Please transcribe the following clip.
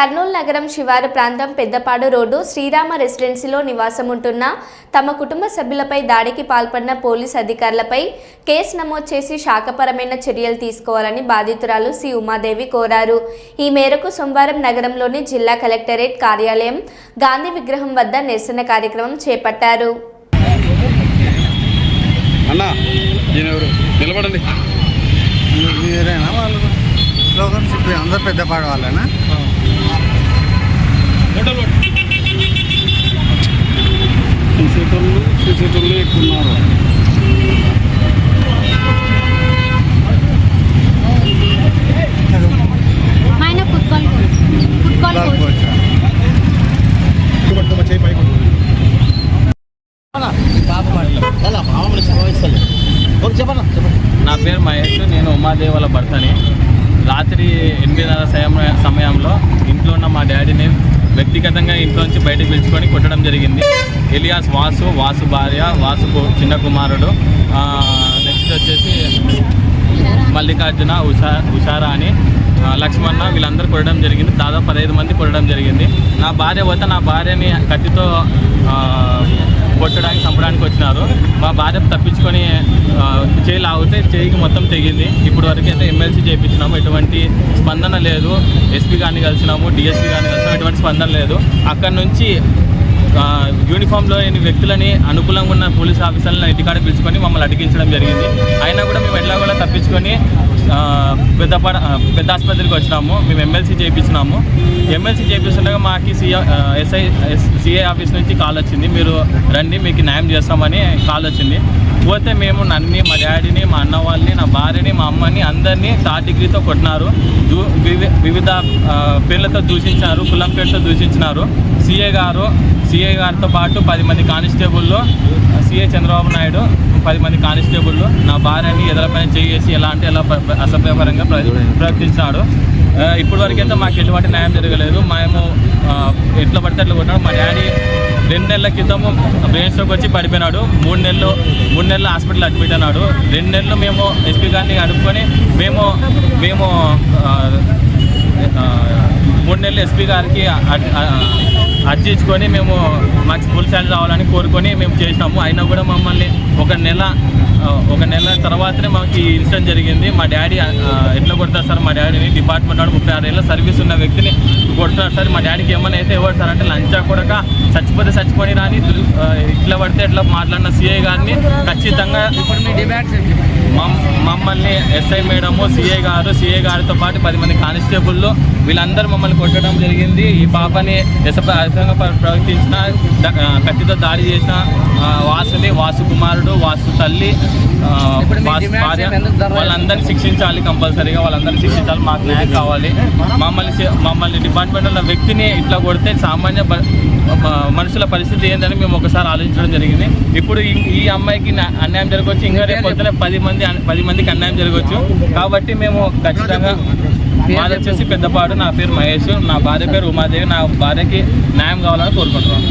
కర్నూలు నగరం శివారు ప్రాంతం పెద్దపాడు రోడ్డు శ్రీరామ రెసిడెన్సీలో నివాసం ఉంటున్న తమ కుటుంబ సభ్యులపై దాడికి పాల్పడిన పోలీస్ అధికారులపై కేసు నమోదు చేసి శాఖపరమైన చర్యలు తీసుకోవాలని బాధితురాలు సి ఉమాదేవి కోరారు. ఈ మేరకు సోమవారం నగరంలోని జిల్లా కలెక్టరేట్ కార్యాలయం గాంధీ విగ్రహం వద్ద నిరసన కార్యక్రమం చేపట్టారు. అన్న నిలబడండి. స్లోగన్స్ ఇప్పుడు అందరు పెద్దపాడు వాళ్ళేనా? చూసేటోళ్ళు చూసేటోళ్ళు ఎక్కువ ఉన్నారు నా పేరు మహేష్ నేను ఉమాదేవి వాళ్ళ భర్తని. రాత్రి ఎనిమిదిన్నర సమయ సమయంలో ఇంట్లో డాడీని వ్యక్తిగతంగా ఇంట్లో నుంచి బయటకు పిలుచుకొని కొట్టడం జరిగింది. ఎలియాస్ వాసు వాసు భార్య వాసు చిన్న కుమారుడు. నెక్స్ట్ వచ్చేసి మల్లికార్జున ఉషా ఉషారా అని లక్ష్మణ వీళ్ళందరూ కొట్టడం జరిగింది. దాదాపు పదహైదు మంది కొట్టడం జరిగింది. నా భార్య పోతే నా భార్యని కత్తితో కొట్టడానికి చంపడానికి వచ్చినారు. మా భార్య తప్పించుకొని చేయి లాగితే చేయికి మొత్తం తెగింది. ఇప్పుడు వరకు అయితే ఎమ్మెల్సీ చేయించినాము. ఎటువంటి స్పందన లేదు. ఎస్పీ గారిని కలిసినాము డిఎస్పీ గారిని కలిసినాము ఎటువంటి స్పందన లేదు. అక్కడ నుంచి యూనిఫామ్లో లేని వ్యక్తులని అనుకూలంగా ఉన్న పోలీస్ ఆఫీసర్లను ఇంటికాడ పిలుచుకొని మమ్మల్ని అడిగించడం జరిగింది. అయినా కూడా మేము ఎట్లా కూడా తప్పించుకొని పెద్ద పెద్ద ఆసుపత్రికి వచ్చినాము. మేము ఎమ్మెల్సీ చేయించినాము. ఎమ్మెల్సీ చేయించుండగా మాకు సిఐ ఎస్ఐ సిఐ ఆఫీస్ నుంచి కాల్ వచ్చింది. మీరు రండి మీకు న్యాయం చేస్తామని కాల్ వచ్చింది. పోతే మేము నన్ను మా డాడీ మా అన్న వాళ్ళని నా భార్యని మా అమ్మని అందరినీ థర్డ్ డిగ్రీతో కొట్టినారు. దూ- వివిధ పేర్లతో దూషించారు కులం పేరుతో దూషించినారు. సీఏ గారు సీఏ గారితో పాటు పది మంది కానిస్టేబుల్లో సీఏ చంద్రబాబు నాయుడు పది మంది కానిస్టేబుల్ నా భార్యని ఎదలపైన చేసి ఎలా అంటే ఎలా అసభ్యపరంగా ప్ర- ప్రవర్తించాడు ఇప్పటివరకైతే ఇప్పటి మాకు ఎటువంటి న్యాయం జరగలేదు. మేము ఎట్లా పడితే అట్లా కొట్టాడు మా డాడీ రెండు నెలల క్రితము బ్రెయిన్ స్ట్రోక్ వచ్చి పడిపోయినాడు. మూడు నెలలు మూడు నెలలు హాస్పిటల్ అడ్మిట్ అన్నాడు రెండు నెలలు మేము ఎస్పీ గారిని అడుక్కొని మేము మేము మూడు నెలలు ఎస్పీ గారికి అర్జించుకొని మేము మాకు ఫుల్ శాలరీ రావాలని కోరుకొని మేము చేసినాము. అయినా కూడా మమ్మల్ని ఒక నెల ఒక నెల తర్వాతనే మాకు ఇన్సిడెంట్ జరిగింది. మా డాడీ ఎట్లా కొడతారు సార్? మా డాడీని డిపార్ట్మెంట్ వాడు ముప్పై ఆరు ఏళ్ళ సర్వీస్ ఉన్న వ్యక్తిని కొడుతున్నారు సార్. మా డాడీకి ఏమైనా అయితే ఎవరు సార్ అంటే లంచా కొడక చచ్చిపోతే చచ్చిపోయి రాని ఇట్లా పడితే ఎట్లా మాట్లాడిన సిఐ గారిని ఖచ్చితంగా ఇప్పుడు మీ డిమాండ్స్ మమ్మల్ని ఎస్ఐ మేడము సిఐ గారు సిఐ గారితో పాటు పది మంది కానిస్టేబుల్లు వీళ్ళందరూ మమ్మల్ని కొట్టడం జరిగింది. ఈ పాపని యశప్రదంగా ప్రవర్తించిన కత్తితో దాడి చేసిన వాసుని వాసు కుమారుడు వాసు తల్లి భార్య వాళ్ళందరినీ శిక్షించాలి కంపల్సరీగా వాళ్ళందరినీ శిక్షించాలి. మాకు న్యాయం కావాలి. మమ్మల్ని మమ్మల్ని డిపార్ట్మెంట్ వ్యక్తిని ఇట్లా కొడితే సామాన్య మనుషుల పరిస్థితి ఏంటని మేము ఒకసారి ఆలోచించడం జరిగింది. ఇప్పుడు ఈ- అమ్మాయికి నా- అన్యాయం జరగవచ్చు ఇంకా రేపు పొద్దున పది మంది పది మందికి అన్యాయం జరగవచ్చు కాబట్టి మేము ఖచ్చితంగా మాది వచ్చేసి పెద్దపాడు నా పేరు మహేష్ నా భార్య పేరు ఉమాదేవి నా భార్యకి న్యాయం కావాలని కోరుకుంటున్నాను